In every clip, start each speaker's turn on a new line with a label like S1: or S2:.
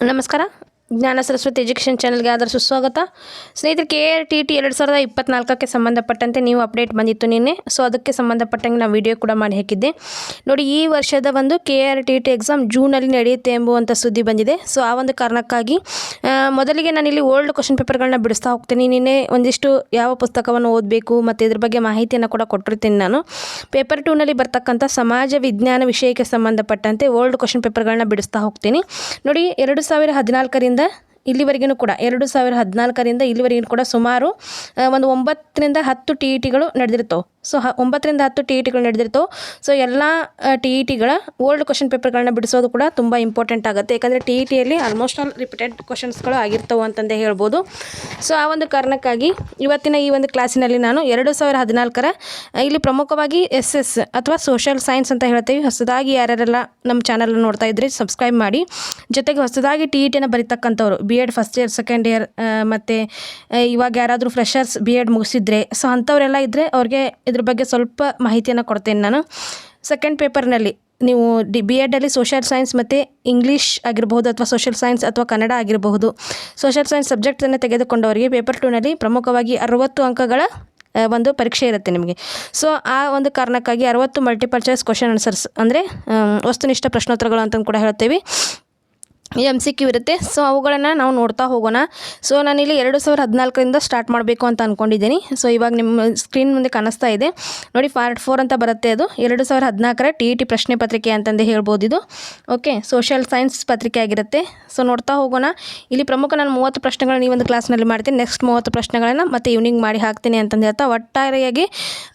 S1: ನಮಸ್ಕಾರ. ಜ್ಞಾನ ಸರಸ್ವತಿ ಎಜುಕೇಷನ್ ಚಾನಲ್ಗೆ ಆದರ ಸುಸ್ವಾಗತ. ಸ್ನೇಹಿತರೆ, ಕೆ ಆರ್ ಟಿ ಟಿ ಎರಡು ಸಾವಿರದ ಇಪ್ಪತ್ನಾಲ್ಕಕ್ಕೆ ಸಂಬಂಧಪಟ್ಟಂತೆ ನೀವು ಅಪ್ಡೇಟ್ ಬಂದಿತ್ತು ನಿನ್ನೆ. ಸೊ ಅದಕ್ಕೆ ಸಂಬಂಧಪಟ್ಟಂಗೆ ನಾನು ವಿಡಿಯೋ ಕೂಡ ಮಾಡಿ ಹಾಕಿದ್ದೆ. ನೋಡಿ, ಈ ವರ್ಷದ ಒಂದು K R T T exam ಜೂನಲ್ಲಿ ನಡೆಯುತ್ತೆ ಎಂಬುವಂಥ ಸುದ್ದಿ ಬಂದಿದೆ. ಸೊ ಆ ಒಂದು ಕಾರಣಕ್ಕಾಗಿ ಮೊದಲಿಗೆ ನಾನಿಲ್ಲಿ ಓಲ್ಡ್ ಕ್ವಶನ್ ಪೇಪರ್ಗಳನ್ನ ಬಿಡಿಸ್ತಾ ಹೋಗ್ತೀನಿ. ನಿನ್ನೆ ಒಂದಿಷ್ಟು ಯಾವ ಪುಸ್ತಕವನ್ನು ಓದಬೇಕು ಮತ್ತು ಇದ್ರ ಬಗ್ಗೆ ಮಾಹಿತಿಯನ್ನು ಕೂಡ ಕೊಟ್ಟಿರ್ತೀನಿ ನಾನು. ಪೇಪರ್ ಟೂನಲ್ಲಿ ಬರ್ತಕ್ಕಂಥ ಸಮಾಜ ವಿಜ್ಞಾನ ವಿಷಯಕ್ಕೆ ಸಂಬಂಧಪಟ್ಟಂತೆ ಓಲ್ಡ್ ಕ್ವಶನ್ ಪೇಪರ್ಗಳನ್ನ ಬಿಡಿಸ್ತಾ ಹೋಗ್ತೀನಿ. ನೋಡಿ, ಎರಡು ಸಾವಿರ ಹದಿನಾಲ್ಕರಿಂದ வந்து ಇಲ್ಲಿವರೆಗೂ ಕೂಡ ಎರಡು ಸಾವಿರ ಹದಿನಾಲ್ಕರಿಂದ ಇಲ್ಲಿವರೆಗೂ ಕೂಡ ಸುಮಾರು ಒಂದು ಒಂಬತ್ತರಿಂದ ಹತ್ತು ಟಿ ಇ ಟಿಗಳು ನಡೆದಿರ್ತವೆ ಸೊ, ಹ, ಒಂಬತ್ತರಿಂದ ಹತ್ತು ಟಿ ಇ ಟಿಗಳು ನಡೆದಿರ್ತವೆ ಸೊ, ಎಲ್ಲ ಟಿ ಇ ಟಿಗಳ ಓಲ್ಡ್ ಕ್ವಶನ್ ಪೇಪರ್ಗಳನ್ನ ಬಿಡಿಸೋದು ಕೂಡ ತುಂಬ ಇಂಪಾರ್ಟೆಂಟ್ ಆಗುತ್ತೆ. ಯಾಕಂದರೆ ಟಿ ಇ ಟಿಯಲ್ಲಿ ಆಲ್ಮೋಸ್ಟ್ ಆಲ್ ರಿಪೀಟೆಡ್ ಕ್ವಶನ್ಸ್ಗಳು ಆಗಿರ್ತವೆ ಅಂತಂದೇ ಹೇಳ್ಬೋದು. ಸೊ, ಆ ಒಂದು ಕಾರಣಕ್ಕಾಗಿ ಇವತ್ತಿನ ಈ ಒಂದು ಕ್ಲಾಸಿನಲ್ಲಿ ನಾನು ಎರಡು ಸಾವಿರ ಹದಿನಾಲ್ಕರ ಇಲ್ಲಿ ಪ್ರಮುಖವಾಗಿ ಎಸ್ ಎಸ್ ಅಥವಾ ಸೋಷಿಯಲ್ ಸೈನ್ಸ್ ಅಂತ ಹೇಳ್ತೀವಿ. ಹೊಸದಾಗಿ ಯಾರ್ಯಾರೆಲ್ಲ ನಮ್ಮ ಚಾನಲ್ ನೋಡ್ತಾ ಇದ್ರಿ, ಸಬ್ಸ್ಕ್ರೈಬ್ ಮಾಡಿ. ಜೊತೆಗೆ ಹೊಸದಾಗಿ ಟಿ ಇ ಟಿನ ಬರೀತಕ್ಕಂಥವ್ರು B Ed first year second year ಮತ್ತು ಇವಾಗ ಯಾರಾದರೂ ಫ್ರೆಷರ್ಸ್ ಬಿ ಎಡ್ ಮುಗಿಸಿದ್ರೆ ಸೊ ಅಂಥವರೆಲ್ಲ ಇದ್ದರೆ ಅವ್ರಿಗೆ ಇದ್ರ ಬಗ್ಗೆ ಸ್ವಲ್ಪ ಮಾಹಿತಿಯನ್ನು ಕೊಡ್ತೇನೆ ನಾನು. ಸೆಕೆಂಡ್ ಪೇಪರ್ನಲ್ಲಿ ನೀವು ಡಿ ಬಿ ಎಡಲ್ಲಿ ಸೋಷಿಯಲ್ ಸೈನ್ಸ್ ಮತ್ತು ಇಂಗ್ಲೀಷ್ ಆಗಿರಬಹುದು ಅಥವಾ ಸೋಷಿಯಲ್ ಸೈನ್ಸ್ ಅಥವಾ ಕನ್ನಡ ಆಗಿರಬಹುದು. ಸೋಷಿಯಲ್ ಸೈನ್ಸ್ ಸಬ್ಜೆಕ್ಟನ್ನು ತೆಗೆದುಕೊಂಡವರಿಗೆ ಪೇಪರ್ ಟೂನಲ್ಲಿ ಪ್ರಮುಖವಾಗಿ ಅರವತ್ತು ಅಂಕಗಳ ಒಂದು ಪರೀಕ್ಷೆ ಇರುತ್ತೆ ನಿಮಗೆ. ಸೊ ಆ ಒಂದು ಕಾರಣಕ್ಕಾಗಿ ಅರವತ್ತು ಮಲ್ಟಿಪಲ್ ಚಾಯ್ಸ್ ಕ್ವಶನ್ ಆನ್ಸರ್ಸ್ ಅಂದರೆ ವಸ್ತುನಿಷ್ಠ ಪ್ರಶ್ನೋತ್ತರಗಳು ಅಂತಂದು ಕೂಡ ಹೇಳ್ತೇವೆ. ಎಂ ಸಿ ಕ್ಯೂ ಇರುತ್ತೆ. ಸೊ ಅವುಗಳನ್ನು ನಾವು ನೋಡ್ತಾ ಹೋಗೋಣ. ಸೊ ನಾನಿಲ್ಲಿ ಎರಡು ಸಾವಿರದ ಹದಿನಾಲ್ಕರಿಂದ ಸ್ಟಾರ್ಟ್ ಮಾಡಬೇಕು ಅಂತ ಅಂದ್ಕೊಂಡಿದ್ದೀನಿ ಸೊ ಇವಾಗ ನಿಮ್ಮ ಸ್ಕ್ರೀನ್ ಮುಂದೆ ಕಾಣಿಸ್ತಾ ಇದೆ. ನೋಡಿ ಪಾರ್ಟ್ ಫೋರ್ ಅಂತ ಬರುತ್ತೆ ಅದು. ಎರಡು ಸಾವಿರದ ಹದಿನಾಲ್ಕರ ಟಿ ಇ ಟಿ ಪ್ರಶ್ನೆ ಪತ್ರಿಕೆ ಅಂತಂದು ಹೇಳ್ಬೋದು ಇದು. ಓಕೆ ಸೋಷಿಯಲ್ ಸೈನ್ಸ್ ಪತ್ರಿಕೆ ಆಗಿರುತ್ತೆ. ಸೊ ನೋಡ್ತಾ ಹೋಗೋಣ. ಇಲ್ಲಿ ಪ್ರಮುಖ ನಾನು ಮೂವತ್ತು ಪ್ರಶ್ನೆಗಳನ್ನ ಈ ಒಂದು ಕ್ಲಾಸ್ನಲ್ಲಿ ಮಾಡ್ತೀನಿ. ನೆಕ್ಸ್ಟ್ ಮೂವತ್ತು ಪ್ರಶ್ನೆಗಳನ್ನು ಮತ್ತೆ ಈವ್ನಿಂಗ್ ಮಾಡಿ ಹಾಕ್ತೀನಿ ಅಂತಂದು ಹೇಳ್ತಾ ಒಟ್ಟಾರೆಯಾಗಿ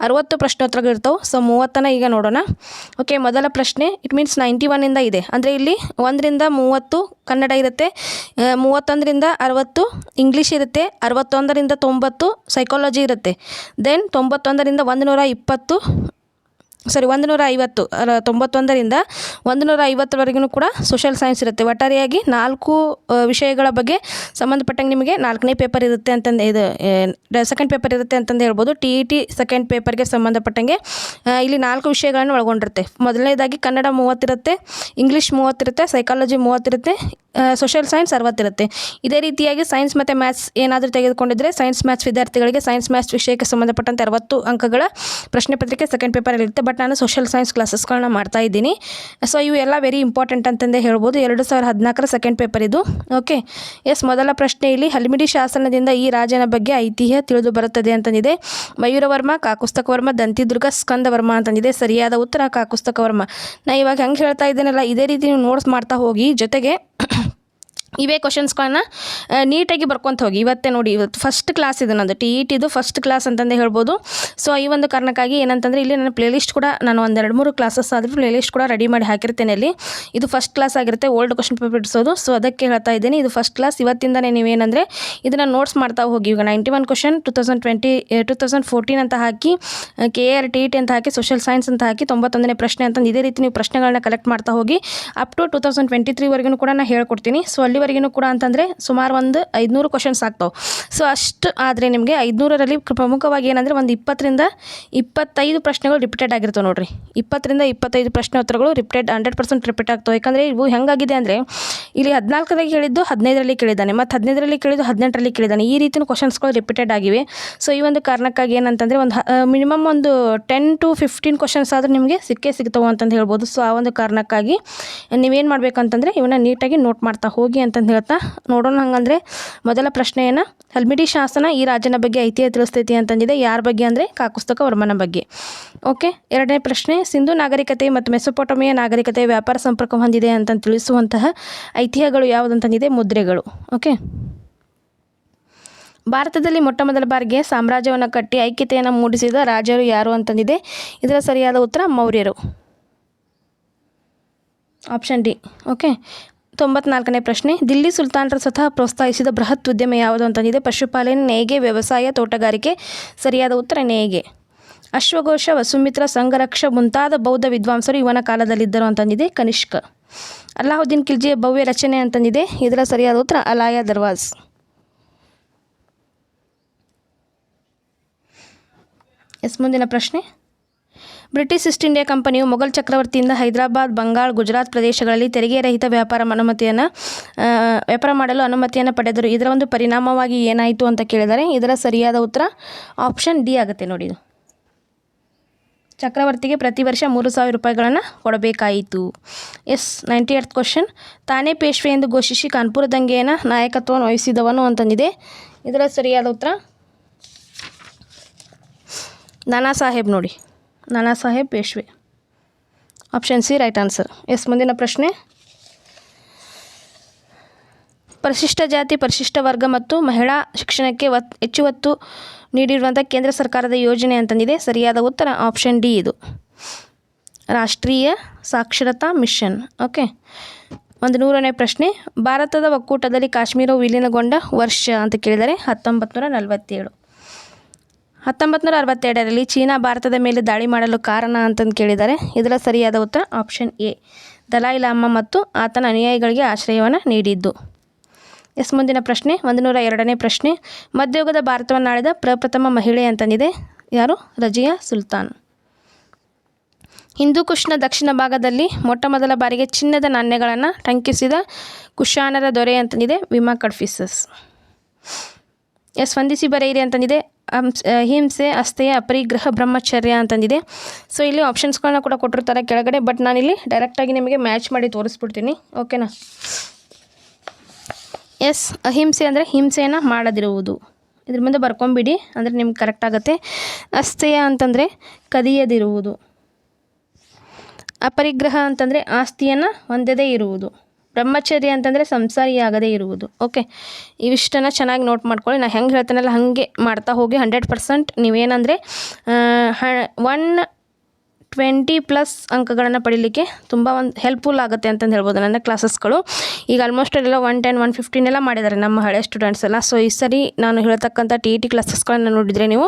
S1: ಅರುವತ್ತು ಪ್ರಶ್ನೋತ್ತರಗಳು ಇರ್ತವೆ. ಸೊ ಮೂವತ್ತನ ಈಗ ನೋಡೋಣ. ಓಕೆ ಮೊದಲ ಪ್ರಶ್ನೆ ಇಟ್ ಮೀನ್ಸ್ ನೈಂಟಿ ಒನ್ನಿಂದ ಇದೆ. ಅಂದರೆ ಇಲ್ಲಿ ಒಂದರಿಂದ ಮೂವತ್ತು ಕನ್ನಡ ಇರುತ್ತೆ. ಮೂವತ್ತೊಂದರಿಂದ ಅರವತ್ತು, ಇಂಗ್ಲೀಷ್ ಇರುತ್ತೆ. ಅರವತ್ತೊಂದರಿಂದ ತೊಂಬತ್ತು ಸೈಕಾಲಜಿ ಇರುತ್ತೆ. ದೆನ್ ತೊಂಬತ್ತೊಂದರಿಂದ ಒಂದು ನೂರ ಇಪ್ಪತ್ತು ಸಾರಿ ಒಂದು ನೂರ ಐವತ್ತು ತೊಂಬತ್ತೊಂದರಿಂದ ಒಂದು ನೂರ ಐವತ್ತರವರೆಗೂ ಕೂಡ ಸೋಷಿಯಲ್ ಸೈನ್ಸ್ ಇರುತ್ತೆ. ಒಟ್ಟಾರೆಯಾಗಿ ನಾಲ್ಕು ವಿಷಯಗಳ ಬಗ್ಗೆ ಸಂಬಂಧಪಟ್ಟಂಗೆ ನಿಮಗೆ ನಾಲ್ಕನೇ ಪೇಪರ್ ಇರುತ್ತೆ ಅಂತಂದು, ಇದು ಸೆಕೆಂಡ್ ಪೇಪರ್ ಇರುತ್ತೆ ಅಂತಂದು ಹೇಳ್ಬೋದು. ಟಿ ಇ ಟಿ ಸೆಕೆಂಡ್ ಪೇಪರ್ಗೆ ಸಂಬಂಧಪಟ್ಟಂಗೆ ಇಲ್ಲಿ ನಾಲ್ಕು ವಿಷಯಗಳನ್ನು ಒಳಗೊಂಡಿರುತ್ತೆ. ಮೊದಲನೇದಾಗಿ ಕನ್ನಡ ಮೂವತ್ತಿರುತ್ತೆ ಇಂಗ್ಲೀಷ್ ಮೂವತ್ತಿರುತ್ತೆ ಸೈಕಾಲಜಿ ಮೂವತ್ತಿರುತ್ತೆ ಸೋಷಿಯಲ್ ಸೈನ್ಸ್ ಅರವತ್ತಿರುತ್ತೆ. ಇದೇ ರೀತಿಯಾಗಿ ಸೈನ್ಸ್ ಮತ್ತು ಮ್ಯಾಥ್ಸ್ ಏನಾದರೂ ತೆಗೆದುಕೊಂಡಿದ್ರೆ ಸೈನ್ಸ್ ಮ್ಯಾಥ್ಸ್ ವಿದ್ಯಾರ್ಥಿಗಳಿಗೆ ಸೈನ್ಸ್ ಮ್ಯಾಥ್ಸ್ ವಿಷಯಕ್ಕೆ ಸಂಬಂಧಪಟ್ಟಂತೆ ಅರವತ್ತು ಅಂಕಗಳ ಪ್ರಶ್ನೆ ಪತ್ರಿಕೆ ಸೆಕೆಂಡ್ ಪೇಪರಲ್ಲಿರುತ್ತೆ ಬಟ್ ನಾನು ಸೋಷಿಯಲ್ ಸೈನ್ಸ್ ಕ್ಲಾಸಸ್ಗಳನ್ನ ಮಾಡ್ತಾ ಇದ್ದೀನಿ. ಸೊ ಇವು ಎಲ್ಲ ವೆರಿ ಇಂಪಾರ್ಟೆಂಟ್ ಅಂತಂದೇ ಹೇಳ್ಬೋದು. ಎರಡು ಸಾವಿರದ ಹದಿನಾಲ್ಕರ ಸೆಕೆಂಡ್ ಪೇಪರ್ ಇದು. ಓಕೆ ಎಸ್ ಮೊದಲ ಪ್ರಶ್ನೆ ಇಲ್ಲಿ, ಹಲ್ಮಿಡಿ ಶಾಸನದಿಂದ ಈ ರಾಜನ ಬಗ್ಗೆ ಐತಿಹ್ಯ ತಿಳಿದು ಬರುತ್ತದೆ ಅಂತಂದಿದೆ. ಮಯೂರವರ್ಮ ಕಾಕುಸ್ತಕವರ್ಮ ದಂತಿದುರ್ಗ ಸ್ಕಂದವರ್ಮ ಅಂತಂದಿದೆ. ಸರಿಯಾದ ಉತ್ತರ ಕಾಕುಸ್ತಕವರ್ಮ ನಾ ಇವಾಗ ಹೆಂಗೆ ಹೇಳ್ತಾ ಇದ್ದೀನಲ್ಲ, ಇದೇ ರೀತಿ ನೀವು ನೋಟ್ಸ್ ಮಾಡ್ತಾ ಹೋಗಿ, ಜೊತೆಗೆ ಇವೇ ಕ್ವಶನ್ಸ್ಗಳನ್ನ ನೀಟಾಗಿ ಬರ್ಕೊತ ಹೋಗಿ. ಇವತ್ತೇ ನೋಡಿ, ಇವತ್ತು ಫಸ್ಟ್ ಕ್ಲಾಸ್ ಇದೆ ನಂದು. ಟಿ ಇ ಟಿದು ಫಸ್ಟ್ ಕ್ಲಾಸ್ ಅಂತಂದೇ ಹೇಳ್ಬೋದು. ಸೊ ಈ ಒಂದು ಕಾರಣಕ್ಕಾಗಿ ಏನಂತಂದರೆ, ಇಲ್ಲಿ ನನ್ನ ಪ್ಲೇಲಿಸ್ಟ್ ಕೂಡ ನಾನು ಒಂದೆರಡು ಮೂರು ಕ್ಲಾಸಸ್ ಆದರೂ ಪ್ಲೇಲಿಸ್ಟ್ ಕೂಡ ರೆಡಿ ಮಾಡಿ ಹಾಕಿರ್ತೇನೆ ಅಲ್ಲಿ ಇದು ಫಸ್ಟ್ ಕ್ಲಾಸ್ ಆಗಿರುತ್ತೆ ಓಲ್ಡ್ ಕ್ವಶನ್ ಪೇಪರ್ ಇಡಿಸೋದು ಸೊ ಅದಕ್ಕೆ ಹೇಳ್ತಾ ಇದ್ದೀನಿ, ಇದು ಫಸ್ಟ್ ಕ್ಲಾಸ್ ಇವತ್ತಿಂದನೇ ನೀವೇನಂದರೆ, ಇದನ್ನು ನೋಟ್ಸ್ ಮಾಡ್ತಾ ಹೋಗಿ. ಈಗ ninety one question two thousand twenty two thousand fourteen ಅಂತ ಹಾಕಿ K R T E T ಅಂತ ಹಾಕಿ ಸೋಷಿಯಲ್ ಸೈನ್ಸ್ ಅಂತ ಹಾಕಿ, ತೊಂಬತ್ತೊಂದನೇ ಪ್ರಶ್ನೆ ಅಂತಂದು ಇದೇ ರೀತಿ ನೀವು ಪ್ರಶ್ನೆಗಳನ್ನ ಕಲೆಕ್ಟ್ ಮಾಡ್ತಾ ಹೋಗಿ up to two thousand twenty ತ್ರೀವರೆಗೂ ಕೂಡ ನಾನು ಹೇಳ್ಕೊಡ್ತೀನಿ. ಸೊ ಅಲ್ಲಿವರೆಗೂ ಕೂಡ ಅಂತಂದರೆ ಸುಮಾರು ಒಂದು ಐದುನೂರು ಕ್ವಶನ್ಸ್ ಆಗ್ತಾವೆ. ಸೊ ಅಷ್ಟು ಆದರೆ ನಿಮಗೆ ಐದುನೂರರಲ್ಲಿ ಪ್ರಮುಖವಾಗಿ ಏನಂದರೆ ಒಂದು ಇಪ್ಪತ್ತರಿಂದ ಇಪ್ಪತ್ತೈದು ಪ್ರಶ್ನೆಗಳು ರಿಪೀಟೆಡ್ ಆಗಿರ್ತವೆ ನೋಡಿರಿ. ಇಪ್ಪತ್ತರಿಂದ ಇಪ್ಪತ್ತೈದು ಪ್ರಶ್ನೆ ಉತ್ತರಗಳು ರಿಪೀಟೆಡ್ ಹಂಡ್ರೆಡ್ ಪರ್ಸೆಂಟ್ ರಿಪೀಟ್ ಆಗ್ತವೆ. ಯಾಕಂದರೆ ಇವು ಹೆಂಗಾಗಿದೆ ಅಂದರೆ ಇಲ್ಲಿ ಹದಿನಾಲ್ಕರಲ್ಲಿ ಕೇಳಿದ್ದು ಹದಿನೈದರಲ್ಲಿ ಕೇಳಿದ್ದಾನೆ, ಮತ್ತು ಹದಿನೈದರಲ್ಲಿ ಕೇಳಿದ್ದು ಹದಿನೆಂಟರಲ್ಲಿ ಕೇಳಿದ್ದಾನೆ. ಈ ರೀತಿಯ ಕ್ವಶನ್ಸ್ಗಳು ರಿಪೀಟೆಡ್ ಆಗಿವೆ. ಸೊ ಈ ಒಂದು ಕಾರಣಕ್ಕಾಗಿ ಏನಂತಂದರೆ ಒಂದು ಮಿನಿಮಮ್ ಒಂದು ಟೆನ್ ಟು ಫಿಫ್ಟೀನ್ ಕ್ವಶನ್ಸ್ ಆದರೂ ನಿಮಗೆ ಸಿಕ್ಕೇ ಸಿಗ್ತವೆ ಅಂತಂದು ಹೇಳ್ಬೋದು. ಸೊ ಆ ಒಂದು ಕಾರಣಕ್ಕಾಗಿ ನೀವೇನು ಮಾಡಬೇಕಂತಂದರೆ ಇವನ್ನ ನೀಟಾಗಿ ನೋಟ್ ಮಾಡ್ತಾ ಹೋಗಿ ಅಂತಂದು ಹೇಳ್ತಾ, ನೋಡೋಣ ಹಂಗಂದರೆ ಮೊದಲ ಪ್ರಶ್ನೆಯನ್ನು ಹಲ್ಮಿಡಿ ಶಾಸನ ಈ ರಾಜನ ಬಗ್ಗೆ ಐತಿಹ್ಯ ತಿಳಿಸ್ತೈತಿ ಅಂತಂದಿದೆ. ಯಾರ ಬಗ್ಗೆ ಅಂದರೆ ಕಾಕುಸ್ತಕ ವರ್ಮನ ಬಗ್ಗೆ. ಓಕೆ, ಎರಡನೇ ಪ್ರಶ್ನೆ, ಸಿಂಧು ನಾಗರಿಕತೆ ಮತ್ತು ಮೆಸೊಪೊಟಮಿಯ ನಾಗರಿಕತೆ ವ್ಯಾಪಾರ ಸಂಪರ್ಕ ಹೊಂದಿದೆ ಅಂತ ತಿಳಿಸುವಂತಹ ಐತಿಹ್ಯಗಳು ಯಾವುದಂತಂದಿದೆ ಮುದ್ರೆಗಳು. ಓಕೆ. ಭಾರತದಲ್ಲಿ ಮೊಟ್ಟ ಮೊದಲ ಬಾರಿಗೆ ಸಾಮ್ರಾಜ್ಯವನ್ನು ಕಟ್ಟಿ ಐಕ್ಯತೆಯನ್ನು ಮೂಡಿಸಿದ ರಾಜರು ಯಾರು ಅಂತಂದಿದೆ? ಇದರ ಸರಿಯಾದ ಉತ್ತರ ಮೌರ್ಯರು. Option D. ಓಕೆ ತೊಂಬತ್ನಾಲ್ಕನೇ ಪ್ರಶ್ನೆ, ದಿಲ್ಲಿ ಸುಲ್ತಾನರು ಸ್ವತಃ ಪ್ರೋತ್ಸಾಹಿಸಿದ ಬೃಹತ್ ಉದ್ಯಮ ಯಾವುದು ಅಂತಂದಿದೆ. ಪಶುಪಾಲನೆ, ನೇಯ್ಗೆ, ವ್ಯವಸಾಯ, ತೋಟಗಾರಿಕೆ, ಸರಿಯಾದ ಉತ್ತರ ನೇಯ್ಗೆ. ಅಶ್ವಘೋಷ, ವಸುಮಿತ್ರ, ಸಂಘರಕ್ಷ ಮುಂತಾದ ಬೌದ್ಧ ವಿದ್ವಾಂಸರು ಇವನ ಕಾಲದಲ್ಲಿದ್ದರು ಅಂತಂದಿದೆ. ಕನಿಷ್ಕ. ಅಲ್ಲಾವುದ್ದೀನ್ ಖಿಲ್ಜಿಯ ಭವ್ಯ ರಚನೆ ಅಂತಂದಿದೆ. ಇದರ ಸರಿಯಾದ ಉತ್ತರ, ಅಲಾಯ ದರ್ವಾಜ್. ಎಸ್, ಮುಂದಿನ ಪ್ರಶ್ನೆ. ಬ್ರಿಟಿಷ್ ಈಸ್ಟ್ ಇಂಡಿಯಾ ಕಂಪನಿಯು ಮೊಘಲ್ ಚಕ್ರವರ್ತಿಯಿಂದ ಹೈದರಾಬಾದ್, ಬಂಗಾಳ, ಗುಜರಾತ್ ಪ್ರದೇಶಗಳಲ್ಲಿ ತೆರಿಗೆ ರಹಿತ ವ್ಯಾಪಾರ ಅನುಮತಿಯನ್ನು ವ್ಯಾಪಾರ ಮಾಡಲು ಅನುಮತಿಯನ್ನು ಪಡೆದರು. ಇದರ ಒಂದು ಪರಿಣಾಮವಾಗಿ ಏನಾಯಿತು ಅಂತ ಕೇಳಿದರೆ ಇದರ ಸರಿಯಾದ ಉತ್ತರ ಆಪ್ಷನ್ ಡಿ ಆಗುತ್ತೆ ನೋಡಿ ಚಕ್ರವರ್ತಿಗೆ ಪ್ರತಿ ವರ್ಷ ಮೂರು ಸಾವಿರ ರೂಪಾಯಿಗಳನ್ನು ಕೊಡಬೇಕಾಯಿತು. Yes, ninety eight question. ತಾನೇ ಪೇಶ್ವೆ ಎಂದು ಘೋಷಿಸಿ ಕಾನ್ಪುರ ದಂಗೆಯನ್ನು ನಾಯಕತ್ವವನ್ನು ವಹಿಸಿದವನು ಅಂತಂದಿದೆ. ಇದರ ಸರಿಯಾದ ಉತ್ತರ ನಾನಾ ಸಾಹೇಬ್ ನೋಡಿ. Nana Sahib Peshwa. Option C right answer yes, ಮುಂದಿನ ಪ್ರಶ್ನೆ. ಪರಿಶಿಷ್ಟ ಜಾತಿ, ಪರಿಶಿಷ್ಟ ವರ್ಗ ಮತ್ತು ಮಹಿಳಾ ಶಿಕ್ಷಣಕ್ಕೆ ಒತ್ ಹೆಚ್ಚು ಒತ್ತು ನೀಡಿರುವಂಥ ಕೇಂದ್ರ ಸರ್ಕಾರದ ಯೋಜನೆ ಅಂತಂದಿದೆ. ಸರಿಯಾದ ಉತ್ತರ ಆಪ್ಷನ್ ಡಿ ಇದು. ರಾಷ್ಟ್ರೀಯ ಸಾಕ್ಷರತಾ ಮಿಷನ್. ಓಕೆ. ಒಂದು ನೂರನೇ ಪ್ರಶ್ನೆ. ಭಾರತದ ಒಕ್ಕೂಟದಲ್ಲಿ ಕಾಶ್ಮೀರವು ವಿಲೀನಗೊಂಡ ವರ್ಷ ಅಂತ ಕೇಳಿದರೆ ಹತ್ತೊಂಬತ್ತು ನೂರ ನಲವತ್ತೇಳು. ಹತ್ತೊಂಬತ್ತು ನೂರ ಅರವತ್ತೆರಡರಲ್ಲಿ ಚೀನಾ ಭಾರತದ ಮೇಲೆ ದಾಳಿ ಮಾಡಲು ಕಾರಣ ಅಂತಂದು ಕೇಳಿದ್ದಾರೆ. ಇದರ ಸರಿಯಾದ ಉತ್ತರ ಆಪ್ಷನ್ ಎ. ದಲಾಯಿ ಲಾಮ ಮತ್ತು ಆತನ ಅನುಯಾಯಿಗಳಿಗೆ ಆಶ್ರಯವನ್ನು ನೀಡಿದ್ದು. ಎಸ್ ಮುಂದಿನ ಪ್ರಶ್ನೆ ಒಂದು ನೂರ ಎರಡನೇ ಪ್ರಶ್ನೆ. ಮಧ್ಯಯುಗದ ಭಾರತವನ್ನು ಆಳಿದ ಪ್ರಪ್ರಥಮ ಮಹಿಳೆ ಅಂತಂದಿದೆ. ಯಾರು? ರಜಿಯಾ ಸುಲ್ತಾನ್. ಹಿಂದೂ ಕುಶ್ನ ದಕ್ಷಿಣ ಭಾಗದಲ್ಲಿ ಮೊಟ್ಟ ಮೊದಲ ಬಾರಿಗೆ ಚಿನ್ನದ ನಾಣ್ಯಗಳನ್ನು ಟಂಕಿಸಿದ ಕುಶಾನರ ದೊರೆ ಅಂತಂದಿದೆ ವಿಮಾ ಕಡ್ಫಿಸಸ್. ಎಸ್ ಸ್ಪಂದಿಸಿ ಬರೆಯಿರಿ ಅಂತಂದಿದೆ. ಹಂಸ್ ಅಹಿಂಸೆ ಅಸ್ಥೆಯ ಅಪರಿಗ್ರಹ ಬ್ರಹ್ಮಚರ್ಯ ಅಂತಂದಿದೆ. ಸೊ ಇಲ್ಲಿ ಆಪ್ಷನ್ಸ್ಗಳನ್ನ ಕೂಡ ಕೊಟ್ಟಿರ್ತಾರೆ ಕೆಳಗಡೆ ಬಟ್ ನಾನಿಲ್ಲಿ ಡೈರೆಕ್ಟಾಗಿ ನಿಮಗೆ ಮ್ಯಾಚ್ ಮಾಡಿ ತೋರಿಸ್ಬಿಡ್ತೀನಿ. ಓಕೆನಾ ಎಸ್ ಅಹಿಂಸೆ ಅಂದರೆ ಹಿಂಸೆಯನ್ನು ಮಾಡದಿರುವುದು. ಇದ್ರ ಮುಂದೆ ಬರ್ಕೊಂಬಿಡಿ, ಅಂದರೆ ನಿಮ್ಗೆ ಕರೆಕ್ಟ್ ಆಗುತ್ತೆ. ಅಸ್ಥೆಯ ಅಂತಂದರೆ ಕದಿಯದಿರುವುದು. ಅಪರಿಗ್ರಹ ಅಂತಂದರೆ ಆಸ್ತಿಯನ್ನು ಹೊಂದದೇ ಇರುವುದು. ಬ್ರಹ್ಮಚರ್ಯ ಅಂತಂದರೆ ಸಂಸಾರಿಯಾಗದೇ ಇರುವುದು. ಓಕೆ ಇವಿಷ್ಟನ್ನು ಚೆನ್ನಾಗಿ ನೋಟ್ ಮಾಡ್ಕೊಳ್ಳಿ. ನಾನು ಹೆಂಗೆ ಹೇಳ್ತಾನಲ್ಲ, ಹಾಗೆ ಮಾಡ್ತಾ ಹೋಗಿ ಹಂಡ್ರೆಡ್ ಪರ್ಸೆಂಟ್ ನೀವೇನಂದರೆ ಒನ್ ಟ್ವೆಂಟಿ ಪ್ಲಸ್ ಅಂಕಗಳನ್ನು ಪಡೀಲಿಕ್ಕೆ ತುಂಬ ಒಂದು ಹೆಲ್ಪ್ಫುಲ್ ಆಗುತ್ತೆ ಅಂತಂದು ಹೇಳ್ಬೋದು ನನ್ನ ಕ್ಲಾಸಸ್ಗಳು ಈಗ ಆಲ್ಮೋಸ್ಟ್ ಎಲ್ಲ ಒನ್ ಟೆನ್ ಒನ್ ಫಿಫ್ಟೀನ್ ಎಲ್ಲ ಮಾಡಿದ್ದಾರೆ ನಮ್ಮ ಹಳೆ ಸ್ಟೂಡೆಂಟ್ಸ್ ಎಲ್ಲ. ಸೊ ಈ ಸರಿ ನಾನು ಹೇಳ್ತಕ್ಕಂಥ ಟಿ ಇ ಟಿ ಕ್ಲಾಸಸ್ಗಳನ್ನು ನೋಡಿದರೆ ನೀವು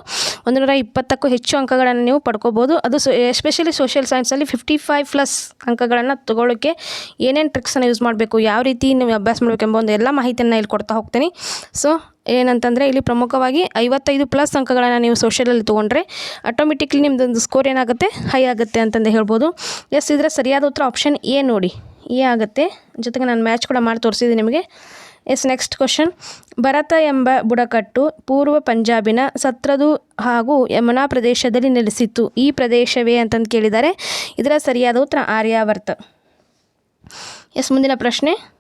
S1: ಒಂದು ನೂರ ಇಪ್ಪತ್ತಕ್ಕೂ ಹೆಚ್ಚು ಅಂಕಗಳನ್ನು ನೀವು ಪಡ್ಕೋಬೋದು. ಅದು ಸೊ ಎಸ್ಪೆಷಲಿ ಸೋಷಿಯಲ್ ಸೈನ್ಸಲ್ಲಿ ಫಿಫ್ಟಿ ಫೈವ್ ಪ್ಲಸ್ ಅಂಕಗಳನ್ನು ತೊಗೊಳ್ಳೋಕ್ಕೆ ಏನೇನು ಟ್ರಿಕ್ಸನ್ನು ಯೂಸ್ ಮಾಡಬೇಕು, ಯಾವ ರೀತಿ ನೀವು ಅಭ್ಯಾಸ ಮಾಡಬೇಕೆಂಬ ಒಂದು ಎಲ್ಲ ಮಾಹಿತಿಯನ್ನು ಇಲ್ಲಿ ಕೊಡ್ತಾ ಹೋಗ್ತೀನಿ. ಸೊ ಏನಂತಂದರೆ ಇಲ್ಲಿ ಪ್ರಮುಖವಾಗಿ ಐವತ್ತೈದು ಪ್ಲಸ್ ಅಂಕಗಳನ್ನು ನೀವು ಸೋಷಿಯಲಲ್ಲಿ ತೊಗೊಂಡ್ರೆ ಆಟೋಮೆಟಿಕ್ಲಿ ನಿಮ್ಮದೊಂದು ಸ್ಕೋರ್ ಏನಾಗುತ್ತೆ? ಹೈ ಆಗುತ್ತೆ ಅಂತಂದು ಹೇಳ್ಬೋದು. ಎಸ್ ಇದರ ಸರಿಯಾದ ಉತ್ತರ ಆಪ್ಷನ್ ಎ ನೋಡಿ. ಎ ಆಗುತ್ತೆ. ಜೊತೆಗೆ ನಾನು ಮ್ಯಾಚ್ ಕೂಡ ಮಾಡಿ ತೋರಿಸಿದೆ ನಿಮಗೆ. ಎಸ್ ನೆಕ್ಸ್ಟ್ ಕ್ವಶನ್ ಭರತ ಎಂಬ ಬುಡಕಟ್ಟು ಪೂರ್ವ ಪಂಜಾಬಿನ ಸತ್ರದು ಹಾಗೂ ಯಮುನಾ ಪ್ರದೇಶದಲ್ಲಿ ನೆಲೆಸಿತ್ತು. ಈ ಪ್ರದೇಶವೇ ಅಂತಂದು ಕೇಳಿದ್ದಾರೆ. ಇದರ ಸರಿಯಾದ ಉತ್ತರ ಆರ್ಯಾವರ್ತ. ಎಸ್ ಮುಂದಿನ ಪ್ರಶ್ನೆ.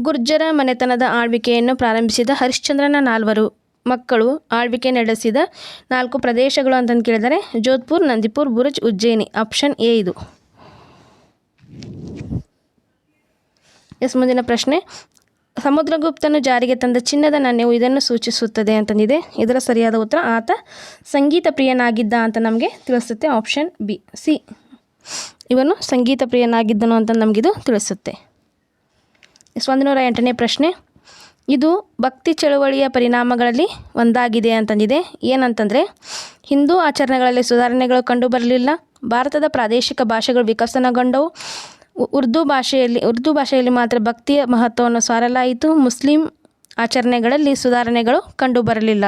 S1: ಗುರ್ಜರ ಮನೆತನದ ಆಳ್ವಿಕೆಯನ್ನು ಪ್ರಾರಂಭಿಸಿದ ಹರಿಶ್ಚಂದ್ರನ ನಾಲ್ವರು ಮಕ್ಕಳು ಆಳ್ವಿಕೆ ನಡೆಸಿದ ನಾಲ್ಕು ಪ್ರದೇಶಗಳು ಅಂತಂದು ಕೇಳಿದರೆ ಜೋಧ್ಪುರ್, ನಂದಿಪುರ್, ಬುರುಜ್, ಉಜ್ಜಯಿನಿ, ಆಪ್ಷನ್ ಎ ಇದು. ಎಸ್, ಮುಂದಿನ ಪ್ರಶ್ನೆ. ಸಮುದ್ರಗುಪ್ತನು ಜಾರಿಗೆ ತಂದ ಚಿನ್ನದ ನಾಣ್ಯವು ಇದನ್ನು ಸೂಚಿಸುತ್ತದೆ ಅಂತಂದಿದೆ. ಇದರ ಸರಿಯಾದ ಉತ್ತರ ಆತ ಸಂಗೀತ ಪ್ರಿಯನಾಗಿದ್ದ ಅಂತ ನಮಗೆ ತಿಳಿಸುತ್ತೆ. Option B, C. ಇವನು ಸಂಗೀತ ಪ್ರಿಯನಾಗಿದ್ದನು ಅಂತ ನಮಗಿದು ತಿಳಿಸುತ್ತೆ. ಒಂದು ನೂರ ಎಂಟನೇ ಪ್ರಶ್ನೆ. ಇದು ಭಕ್ತಿ ಚಳುವಳಿಯ ಪರಿಣಾಮಗಳಲ್ಲಿ ಒಂದಾಗಿದೆ ಅಂತಂದಿದೆ. ಏನಂತಂದರೆ, ಹಿಂದೂ ಆಚರಣೆಗಳಲ್ಲಿ ಸುಧಾರಣೆಗಳು ಕಂಡುಬರಲಿಲ್ಲ ಭಾರತದ ಪ್ರಾದೇಶಿಕ ಭಾಷೆಗಳು ವಿಕಸನಗೊಂಡವು. ಉರ್ದು ಭಾಷೆಯಲ್ಲಿ ಉರ್ದು ಭಾಷೆಯಲ್ಲಿ ಮಾತ್ರ ಭಕ್ತಿಯ ಮಹತ್ವವನ್ನು ಸಾರಲಾಯಿತು. ಮುಸ್ಲಿಂ ಆಚರಣೆಗಳಲ್ಲಿ ಸುಧಾರಣೆಗಳು ಕಂಡು ಬರಲಿಲ್ಲ.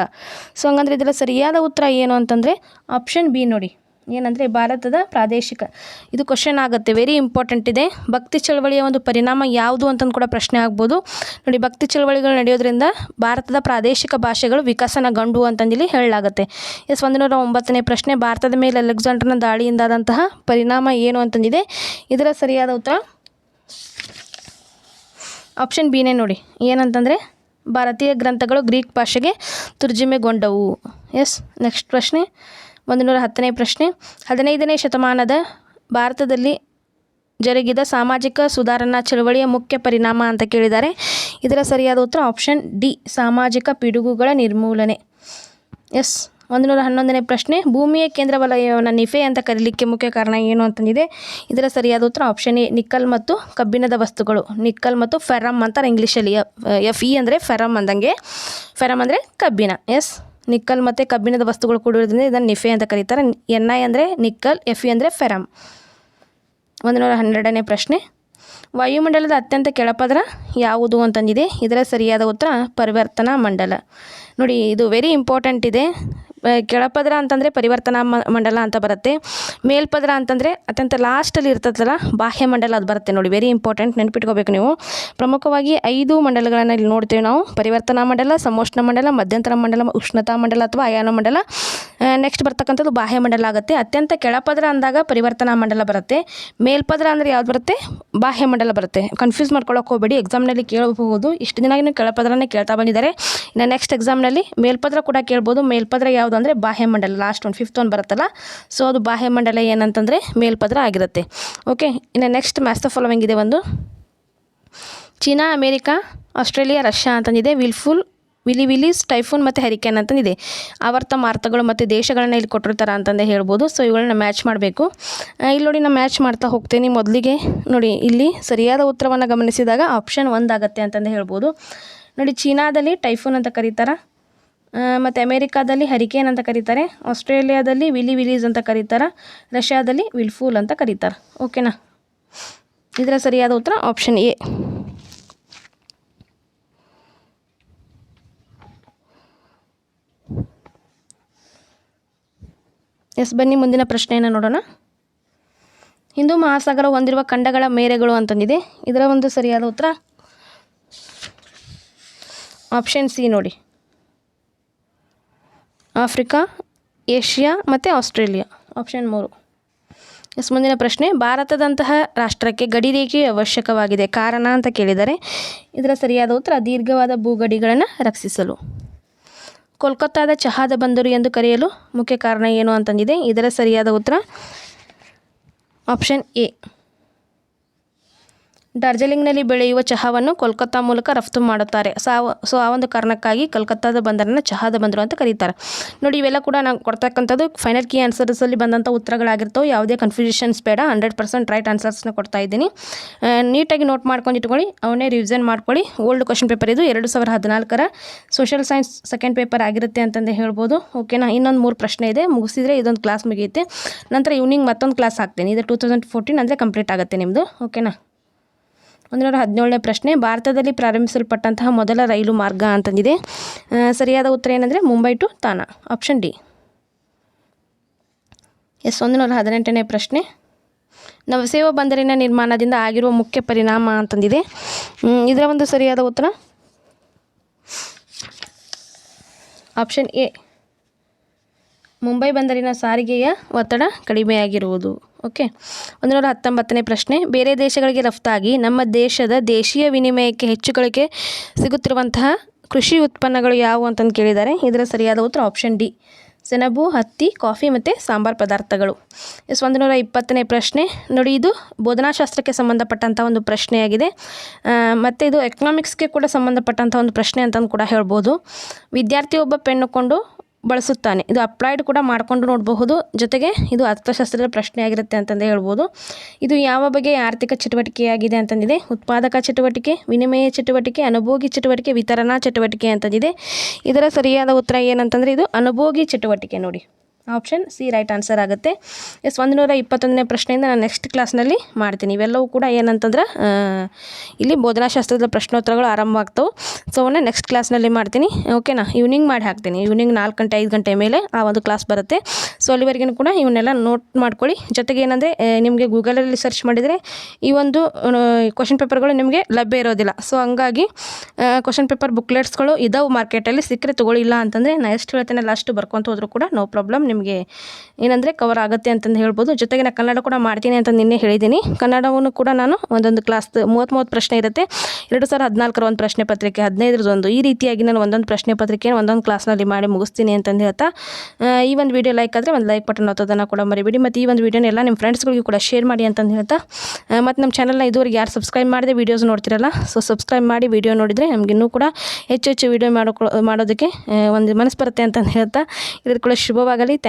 S1: ಸೊ, ಹಂಗಂದ್ರೆ ಇದರ ಸರಿಯಾದ ಉತ್ತರ ಏನು ಅಂತಂದರೆ ಆಪ್ಷನ್ ಬಿ ನೋಡಿ. ಏನಂದರೆ ಭಾರತದ ಪ್ರಾದೇಶಿಕ. ಇದು ಕ್ವಶನ್ ಆಗುತ್ತೆ. ವೆರಿ ಇಂಪಾರ್ಟೆಂಟ್ ಇದೆ. ಭಕ್ತಿ ಚಳವಳಿಯ ಒಂದು ಪರಿಣಾಮ ಯಾವುದು ಅಂತಂದು ಕೂಡ ಪ್ರಶ್ನೆ ಆಗ್ಬೋದು. ನೋಡಿ, ಭಕ್ತಿ ಚಳವಳಿಗಳು ನಡೆಯೋದ್ರಿಂದ ಭಾರತದ ಪ್ರಾದೇಶಿಕ ಭಾಷೆಗಳು ವಿಕಸನಗೊಂಡು ಅಂತಂದಿಲ್ಲಿ ಹೇಳಲಾಗುತ್ತೆ. ಎಸ್ ಒಂದು ಒಂಬತ್ತನೇ ಪ್ರಶ್ನೆ, ಭಾರತದ ಮೇಲೆ ಅಲೆಕ್ಸಾಂಡರ್ನ ದಾಳಿಯಿಂದಾದಂತಹ ಪರಿಣಾಮ ಏನು ಅಂತಂದಿದೆ? ಇದರ ಸರಿಯಾದ ಉತ್ತರ? ಆಪ್ಷನ್ ಬಿನೇ ನೋಡಿ. ಏನಂತಂದರೆ, ಭಾರತೀಯ ಗ್ರಂಥಗಳು ಗ್ರೀಕ್ ಭಾಷೆಗೆ ತುರ್ಜಿಮೆಗೊಂಡವು. ಎಸ್ ನೆಕ್ಸ್ಟ್ ಪ್ರಶ್ನೆ. ಒಂದು ನೂರ ಹತ್ತನೇ ಪ್ರಶ್ನೆ. ಹದಿನೈದನೇ ಶತಮಾನದ ಭಾರತದಲ್ಲಿ ಜರುಗಿದ ಸಾಮಾಜಿಕ ಸುಧಾರಣಾ ಚಳವಳಿಯ ಮುಖ್ಯ ಪರಿಣಾಮ ಅಂತ ಕೇಳಿದ್ದಾರೆ. ಇದರ ಸರಿಯಾದ ಉತ್ತರ ಆಪ್ಷನ್ ಡಿ, ಸಾಮಾಜಿಕ ಪಿಡುಗುಗಳ ನಿರ್ಮೂಲನೆ. ಎಸ್ ಒಂದು ನೂರ ಹನ್ನೊಂದನೇ ಪ್ರಶ್ನೆ. ಭೂಮಿಯ ಕೇಂದ್ರ ವಲಯವನ್ನು ನಿಫೆ ಅಂತ ಕರೀಲಿಕ್ಕೆ ಮುಖ್ಯ ಕಾರಣ ಏನು ಅಂತಂದಿದೆ. ಇದರ ಸರಿಯಾದ ಉತ್ತರ ಆಪ್ಷನ್ ಎ ನಿಕ್ಕಲ್ ಮತ್ತು ಕಬ್ಬಿಣದ ವಸ್ತುಗಳು. ನಿಕ್ಕಲ್ ಮತ್ತು ಫೆರಮ್ ಅಂತಾರೆ ಇಂಗ್ಲೀಷಲ್ಲಿ. ಎಫ್, ಇ ಅಂದರೆ ಫೆರಮ್ ಅಂದಂಗೆ. ಫೆರಮ್ ಅಂದರೆ ಕಬ್ಬಿಣ. ಎಸ್ ನಿಕ್ಕಲ್ ಮತ್ತು ಕಬ್ಬಿಣದ ವಸ್ತುಗಳು ಕೂಡಿರೋದ್ರಿಂದ ಇದನ್ನು ನಿಫೆ ಅಂತ ಕರೀತಾರೆ. ಎನ್ ಐ ಅಂದರೆ ನಿಕ್ಕಲ್, ಎಫ್ ಇ ಅಂದರೆ ಫೆರಮ್. ಒಂದು ನೂರ ಹನ್ನೆರಡನೇ ಪ್ರಶ್ನೆ. ವಾಯುಮಂಡಲದ ಅತ್ಯಂತ ಕೆಳಪದರ ಯಾವುದು ಅಂತಂದಿದೆ. ಇದರ ಸರಿಯಾದ ಉತ್ತರ ಪರಿವರ್ತನಾ ಮಂಡಲ. ನೋಡಿ, ಇದು ವೆರಿ ಇಂಪಾರ್ಟೆಂಟ್ ಇದೆ. ಕೆಳಪದರ ಅಂತಂದರೆ ಪರಿವರ್ತನಾ ಮಂಡಲ ಅಂತ ಬರುತ್ತೆ. ಮೇಲ್ಪದರ ಅಂತಂದರೆ ಅತ್ಯಂತ ಲಾಸ್ಟಲ್ಲಿ ಇರ್ತದಲ್ಲ, ಬಾಹ್ಯ ಮಂಡಲ ಅದು ಬರುತ್ತೆ ನೋಡಿ ವೆರಿ ಇಂಪಾರ್ಟೆಂಟ್ ನೆನ್ಪಿಟ್ಕೋಬೇಕು ನೀವು. ಪ್ರಮುಖವಾಗಿ ಐದು ಮಂಡಲಗಳನ್ನು ಇಲ್ಲಿ ನೋಡ್ತೀವಿ ನಾವು. ಪರಿವರ್ತನಾ ಮಂಡಲ ಸಮೋಷ್ಣ ಮಂಡಲ, ಮಧ್ಯಂತರ ಮಂಡಲ, ಉಷ್ಣತಾ ಮಂಡಲ ಅಥವಾ ಅಯಾನ ಮಂಡಲ. ನೆಕ್ಸ್ಟ್ ಬರ್ತಕ್ಕಂಥದ್ದು ಬಾಹ್ಯ ಮಂಡಲ ಆಗುತ್ತೆ. ಅತ್ಯಂತ ಕೆಳಪದರ ಅಂದಾಗ ಪರಿವರ್ತನಾ ಮಂಡಲ ಬರುತ್ತೆ. ಮೇಲ್ಪದರ ಅಂದರೆ ಯಾವ್ದು ಬರುತ್ತೆ? ಬಾಹ್ಯ ಮಂಡಲ ಬರುತ್ತೆ. ಕನ್ಫ್ಯೂಸ್ ಮಾಡ್ಕೊಳ್ಳೋಕೆ ಹೋಗಬೇಡಿ ಎಕ್ಸಾಮ್ನಲ್ಲಿ ಕೇಳಬಹುದು. ಇಷ್ಟು ದಿನ ಕೆಳಪದರನೇ ಕೇಳ್ತಾ ಬಂದಿದ್ದಾರೆ. ಇನ್ನು ನೆಕ್ಸ್ಟ್ ಎಕ್ಸಾಮ್ನಲ್ಲಿ ಮೇಲ್ಪದರ ಕೂಡ ಕೇಳ್ಬೋದು, ಮೇಲ್ಪದರ ಯಾವುದು ಅಂದರೆ ಬಾಹ್ಯಮಂಡಲ ಲಾಸ್ಟ್ ಒಂದು ಫಿಫ್ತ್ ಒಂದು ಬರುತ್ತಲ್ಲ? ಸೊ ಅದು ಬಾಹ್ಯಮಂಡಲ ಏನಂತಂದರೆ ಮೇಲ್ಪದರ ಆಗಿರುತ್ತೆ. ಓಕೆ ಇನ್ನು ನೆಕ್ಸ್ಟ್ ಮ್ಯಾಚ್ ಫಾಲೋವಿಂಗ್ ಇದೆ ಒಂದು. ಚೀನಾ, ಅಮೇರಿಕಾ, ಆಸ್ಟ್ರೇಲಿಯಾ, ರಷ್ಯಾ ಅಂತಂದಿದೆ. ವಿಲ್ಫುಲ್ ವಿಲಿ ವಿಲಿಸ್ ಟೈಫೂನ್ ಮತ್ತು ಹರಿಕೆನ್ ಅಂತಂದಿದೆ. ಆವರ್ತ ಮಾರ್ತಗಳು ಮತ್ತು ದೇಶಗಳನ್ನ ಇಲ್ಲಿ ಕೊಟ್ಟಿರ್ತಾರೆ ಅಂತಂದೇ ಹೇಳ್ಬೋದು. ಸೊ ಇವುಗಳನ್ನ ಮ್ಯಾಚ್ ಮಾಡಬೇಕು. ಇಲ್ಲಿ ನೋಡಿ ನಾನು ಮ್ಯಾಚ್ ಮಾಡ್ತಾ ಹೋಗ್ತೀನಿ ಮೊದಲಿಗೆ. ನೋಡಿ, ಇಲ್ಲಿ ಸರಿಯಾದ ಉತ್ತರವನ್ನು ಗಮನಿಸಿದಾಗ ಆಪ್ಷನ್ ಒಂದಾಗತ್ತೆ ಅಂತಂದು ಹೇಳ್ಬೋದು. ನೋಡಿ, ಚೀನಾದಲ್ಲಿ ಟೈಫೂನ್ ಅಂತ ಕರೀತಾರೆ. ಮತ್ತು ಅಮೇರಿಕಾದಲ್ಲಿ ಹರಿಕೇನ್ ಅಂತ ಕರೀತಾರೆ. ಆಸ್ಟ್ರೇಲಿಯಾದಲ್ಲಿ ವಿಲಿ ವಿಲೀಸ್ ಅಂತ ಕರೀತಾರೆ. ರಷ್ಯಾದಲ್ಲಿ ವಿಲ್ಫೂಲ್ ಅಂತ ಕರೀತಾರೆ. ಓಕೆನಾ ಇದರ ಸರಿಯಾದ ಉತ್ತರ ಆಪ್ಷನ್ ಎ ಎಸ್ ಬನ್ನಿ ಮುಂದಿನ ಪ್ರಶ್ನೆಯನ್ನು ನೋಡೋಣ. ಹಿಂದೂ ಮಹಾಸಾಗರ ಹೊಂದಿರುವ ಖಂಡಗಳ ಮೇರೆಗಳು ಅಂತಂದಿದೆ. ಇದರ ಒಂದು ಸರಿಯಾದ ಉತ್ತರ ಆಪ್ಷನ್ ಸಿ ನೋಡಿ. ಆಫ್ರಿಕಾ, ಏಷ್ಯಾ ಮತ್ತು ಆಸ್ಟ್ರೇಲಿಯಾ. ಆಪ್ಷನ್ ಮೂರು. ಎಸ್, ಮುಂದಿನ ಪ್ರಶ್ನೆ. ಭಾರತದಂತಹ ರಾಷ್ಟ್ರಕ್ಕೆ ಗಡಿರೇಖೆ ಅವಶ್ಯಕವಾಗಿದೆ. ಕಾರಣ ಅಂತ ಕೇಳಿದರೆ ಇದರ ಸರಿಯಾದ ಉತ್ತರ ದೀರ್ಘವಾದ ಭೂಗಡಿಗಳನ್ನು ರಕ್ಷಿಸಲು. ಕೋಲ್ಕತ್ತಾದ ಚಹಾದ ಬಂದರು ಎಂದು ಕರೆಯಲು ಮುಖ್ಯ ಕಾರಣ ಏನು ಅಂತಂದಿದೆ. ಇದರ ಸರಿಯಾದ ಉತ್ತರ ಆಪ್ಷನ್ ಎ ಡಾರ್ಜಿಲಿಂಗ್ನಲ್ಲಿ ಬೆಳೆಯುವ ಚಹಾವನ್ನು ಕೋಲ್ಕತ್ತಾ ಮೂಲಕ ರಫ್ತು ಮಾಡುತ್ತಾರೆ. ಸಾವ ಸೊ ಆ ಒಂದು ಕಾರಣಕ್ಕಾಗಿ ಕಲ್ಕತ್ತಾದ ಬಂದರನ್ನು ಚಹಾದ ಬಂದರು ಅಂತ ಕರೀತಾರೆ. ನೋಡಿ, ಇವೆಲ್ಲ ಕೂಡ ನಾವು ಕೊಡ್ತಕ್ಕಂಥದ್ದು ಫೈನಲ್ ಕೀ ಆನ್ಸರ್ಸಲ್ಲಿ ಬಂದಂಥ ಉತ್ತರಗಳಾಗಿರ್ತವೆ. ಯಾವುದೇ ಕನ್ಫ್ಯೂಷನ್ಸ್ ಬೇಡ. ಹಂಡ್ರೆಡ್ ಪರ್ಸೆಂಟ್ ರೈಟ್ ಆನ್ಸರ್ಸ್ನ ಕೊಡ್ತಾ ಇದ್ದೀನಿ. ನೀಟಾಗಿ ನೋಟ್ ಮಾಡ್ಕೊಂಡು ಇಟ್ಕೊಳ್ಳಿ. ಅವನ್ನೇ ರಿವಿಷನ್ ಮಾಡ್ಕೊಳ್ಳಿ. ಓಲ್ಡ್ ಕ್ವಶನ್ ಪೇಪರ್ ಇದು ಎರಡು ಸಾವಿರ ಹದಿನಾಲ್ಕರ ಸೋಷಿಯಲ್ ಸೈನ್ಸ್ ಸೆಕೆಂಡ್ ಪೇಪರ್ ಆಗಿರುತ್ತೆ ಅಂತಂದು ಹೇಳ್ಬೋದು. ಓಕೆನಾ ಇನ್ನೊಂದು ಮೂರು ಪ್ರಶ್ನೆ ಇದೆ. ಮುಗಿಸಿದರೆ ಇದೊಂದು ಕ್ಲಾಸ್ ಮುಗಿಯುತ್ತೆ. ನಂತರ ಇವ್ನಿಂಗ್ ಮತ್ತೊಂದು ಕ್ಲಾಸ್ ಹಾಕ್ತೀನಿ. ಇದು ಟೂ ತೌಸಂಡ್ ಫೋರ್ಟೀನ್ ಅಂದರೆ ಕಂಪ್ಲೀಟ್ ಆಗುತ್ತೆ ನಿಮ್ಮದು ಓಕೆನಾ ಒಂದೂರ ಹದಿನೇಳನೇ ಪ್ರಶ್ನೆ, ಭಾರತದಲ್ಲಿ ಪ್ರಾರಂಭಿಸಲ್ಪಟ್ಟಂತಹ ಮೊದಲ ರೈಲು ಮಾರ್ಗ ಅಂತಂದಿದೆ. ಸರಿಯಾದ ಉತ್ತರ ಏನಂದರೆ Mumbai to Thana option D. Yes, ಒಂದುನೂರ ಹದಿನೆಂಟನೇ ಪ್ರಶ್ನೆ. ನವಸೇವಾ ಬಂದರಿನ ನಿರ್ಮಾಣದಿಂದ ಆಗಿರುವ ಮುಖ್ಯ ಪರಿಣಾಮ ಅಂತಂದಿದೆ. ಇದರ ಒಂದು ಸರಿಯಾದ ಉತ್ತರ? Option A. ಮುಂಬೈ ಬಂದರಿನ ಸಾರಿಗೆಯ ಒತ್ತಡ ಕಡಿಮೆಯಾಗಿರುವುದು. ಓಕೆ ಒಂದು ನೂರ ಹತ್ತೊಂಬತ್ತನೇ ಪ್ರಶ್ನೆ. ಬೇರೆ ದೇಶಗಳಿಗೆ ರಫ್ತಾಗಿ ನಮ್ಮ ದೇಶದ ದೇಶೀಯ ವಿನಿಮಯಕ್ಕೆ ಹೆಚ್ಚು ಗಳಿಕೆ ಸಿಗುತ್ತಿರುವಂತಹ ಕೃಷಿ ಉತ್ಪನ್ನಗಳು ಯಾವುವು ಅಂತಂದು ಕೇಳಿದ್ದಾರೆ. ಇದರ ಸರಿಯಾದ ಉತ್ತರ ಆಪ್ಷನ್ ಡಿ ಸೆಣಬು, ಹತ್ತಿ, ಕಾಫಿ ಮತ್ತು ಸಾಂಬಾರು ಪದಾರ್ಥಗಳು. ಎಸ್ ಒಂದು ನೂರ ಇಪ್ಪತ್ತನೇ ಪ್ರಶ್ನೆ. ನೋಡಿ, ಇದು ಬೋಧನಾಶಾಸ್ತ್ರಕ್ಕೆ ಸಂಬಂಧಪಟ್ಟಂಥ ಒಂದು ಪ್ರಶ್ನೆಯಾಗಿದೆ. ಮತ್ತು ಇದು ಎಕನಾಮಿಕ್ಸ್ಗೆ ಕೂಡ ಸಂಬಂಧಪಟ್ಟಂಥ ಒಂದು ಪ್ರಶ್ನೆ ಅಂತಂದು ಕೂಡ ಹೇಳ್ಬೋದು. ವಿದ್ಯಾರ್ಥಿಯೊಬ್ಬ ಪೆಣ್ಣುಕೊಂಡು ಬಳಸುತ್ತಾನೆ. ಇದು ಅಪ್ಲೈಡ್ ಕೂಡ ಮಾಡಿಕೊಂಡು ನೋಡಬಹುದು. ಜೊತೆಗೆ ಇದು ಅರ್ಥಶಾಸ್ತ್ರದ ಪ್ರಶ್ನೆ ಆಗಿರುತ್ತೆ ಅಂತಂದು ಹೇಳ್ಬೋದು. ಇದು ಯಾವ ಬಗೆಯ ಆರ್ಥಿಕ ಚಟುವಟಿಕೆಯಾಗಿದೆ ಅಂತಂದಿದೆ. ಉತ್ಪಾದಕ ಚಟುವಟಿಕೆ, ವಿನಿಮಯ ಚಟುವಟಿಕೆ, ಅನುಭೋಗಿ ಚಟುವಟಿಕೆ, ವಿತರಣಾ ಚಟುವಟಿಕೆ ಅಂತಂದಿದೆ. ಇದರ ಸರಿಯಾದ ಉತ್ತರ ಏನಂತಂದರೆ ಇದು ಅನುಭೋಗಿ ಚಟುವಟಿಕೆ ನೋಡಿ. ಆಪ್ಷನ್ ಸಿ ರೈಟ್ ಆನ್ಸರ್ ಆಗುತ್ತೆ. ಎಸ್ ಒಂದು ನೂರ ಇಪ್ಪತ್ತೊಂದನೇ ಪ್ರಶ್ನೆಯಿಂದ ನಾನು ನೆಕ್ಸ್ಟ್ ಕ್ಲಾಸ್ನಲ್ಲಿ ಮಾಡ್ತೀನಿ. ಇವೆಲ್ಲವೂ ಕೂಡ ಏನಂತಂದ್ರೆ ಇಲ್ಲಿ ಬೋಧನಾಶಾಸ್ತ್ರದ ಪ್ರಶ್ನೋತ್ತರಗಳು ಆರಂಭ ಆಗ್ತವೆ. ಸೊ ಅವನ್ನ ನೆಕ್ಸ್ಟ್ ಕ್ಲಾಸ್ನಲ್ಲಿ ಮಾಡ್ತೀನಿ. ಓಕೆನಾ? ಈವ್ನಿಂಗ್ ಮಾಡಿ ಹಾಕ್ತೀನಿ. ಈವ್ನಿಂಗ್ ನಾಲ್ಕು ಗಂಟೆ, ಐದು ಗಂಟೆ ಮೇಲೆ ಆ ಒಂದು ಕ್ಲಾಸ್ ಬರುತ್ತೆ. ಸೊ ಅಲ್ಲಿವರೆಗೂ ಕೂಡ ಇವನ್ನೆಲ್ಲ ನೋಟ್ ಮಾಡ್ಕೊಳ್ಳಿ. ಜೊತೆಗೆ ಏನಂದರೆ ನಿಮಗೆ ಗೂಗಲಲ್ಲಿ ಸರ್ಚ್ ಮಾಡಿದರೆ ಈ ಒಂದು ಕ್ವಶನ್ ಪೇಪರ್ಗಳು ನಿಮಗೆ ಲಭ್ಯ ಇರೋದಿಲ್ಲ. ಸೊ ಹಂಗಾಗಿ ಕ್ವಶನ್ ಪೇಪರ್ ಬುಕ್ಲೆಟ್ಸ್ಗಳು ಇದಾವೆ ಮಾರ್ಕೆಟಲ್ಲಿ. ಸಿಕ್ಕರೆ ತೊಗೊಳ್ಳಿಲ್ಲ ಅಂತಂದರೆ ನಾನು ಎಷ್ಟು ಹೇಳ್ತೇನಲ್ಲ ಅಷ್ಟು ಬರ್ಕೊತ ಹೋದರೂ ಕೂಡ ನೋ ಪ್ರಾಬ್ಲಮ್. ನಿಮಗೆ ಏನಂದರೆ ಕವರ್ ಆಗುತ್ತೆ ಅಂತಂದು ಹೇಳ್ಬೋದು. ಜೊತೆಗೆ ನಾನು ಕನ್ನಡ ಕೂಡ ಮಾಡ್ತೀನಿ ಅಂತ ನಿನ್ನೆ ಹೇಳಿದ್ದೀನಿ. ಕನ್ನಡವನ್ನು ಕೂಡ ನಾನು ಒಂದೊಂದು ಕ್ಲಾಸ್ ಮೂವತ್ತು ಮೂವತ್ತು ಪ್ರಶ್ನೆ ಇರುತ್ತೆ. ಎರಡು ಸಾವಿರ ಹದಿನಾಲ್ಕರ ಒಂದು ಪ್ರಶ್ನೆ ಪತ್ರಿಕೆ, ಹದಿನೈದರದೊಂದು. ಈ ರೀತಿಯಾಗಿ ನಾನು ಒಂದೊಂದು ಪ್ರಶ್ನೆ ಪತ್ರಿಕೆಯನ್ನು ಒಂದೊಂದು ಕ್ಲಾಸ್ನಲ್ಲಿ ಮಾಡಿ ಮುಗಿಸ್ತೀನಿ ಅಂತಂದು ಹೇಳ್ತಾ ಈ ಒಂದು ವಿಡಿಯೋ ಲೈಕ್ ಆದರೆ ಒಂದು ಲೈಕ್ ಬಟನ್ ಒತ್ತೋದನ್ನು ಕೂಡ ಮರಿಬೇಡಿ. ಮತ್ತು ಈ ಒಂದು ವಿಡಿಯೋನ ಎಲ್ಲ ನಿಮ್ಮ ಫ್ರೆಂಡ್ಸ್ಗಳಿಗೂ ಕೂಡ ಶೇರ್ ಮಾಡಿ ಅಂತಂದು ಹೇಳ್ತಾ ಮತ್ತು ನಮ್ಮ ಚಾನಲ್ನ ಇದುವರೆಗೆ ಯಾರು ಸಬ್ಸ್ಕ್ರೈಬ್ ಮಾಡಿದೆ ವೀಡಿಯೋಸ್ ನೋಡ್ತಿರಲ್ಲ ಸೊ ಸಬ್ಸ್ಕ್ರೈಬ್ ಮಾಡಿ ವಿಡಿಯೋ ನೋಡಿದರೆ ನಮಗೆ ಇನ್ನೂ ಕೂಡ ಹೆಚ್ಚು ಹೆಚ್ಚು ವಿಡಿಯೋ ಮಾಡೋ ಮಾಡೋದಕ್ಕೆ ಒಂದು ಮನಸ್ಸು ಬರುತ್ತೆ ಅಂತಂದು ಹೇಳ್ತಾ ಇದ್ರ ಕೂಡ ಶುಭವಾಗಲಿ.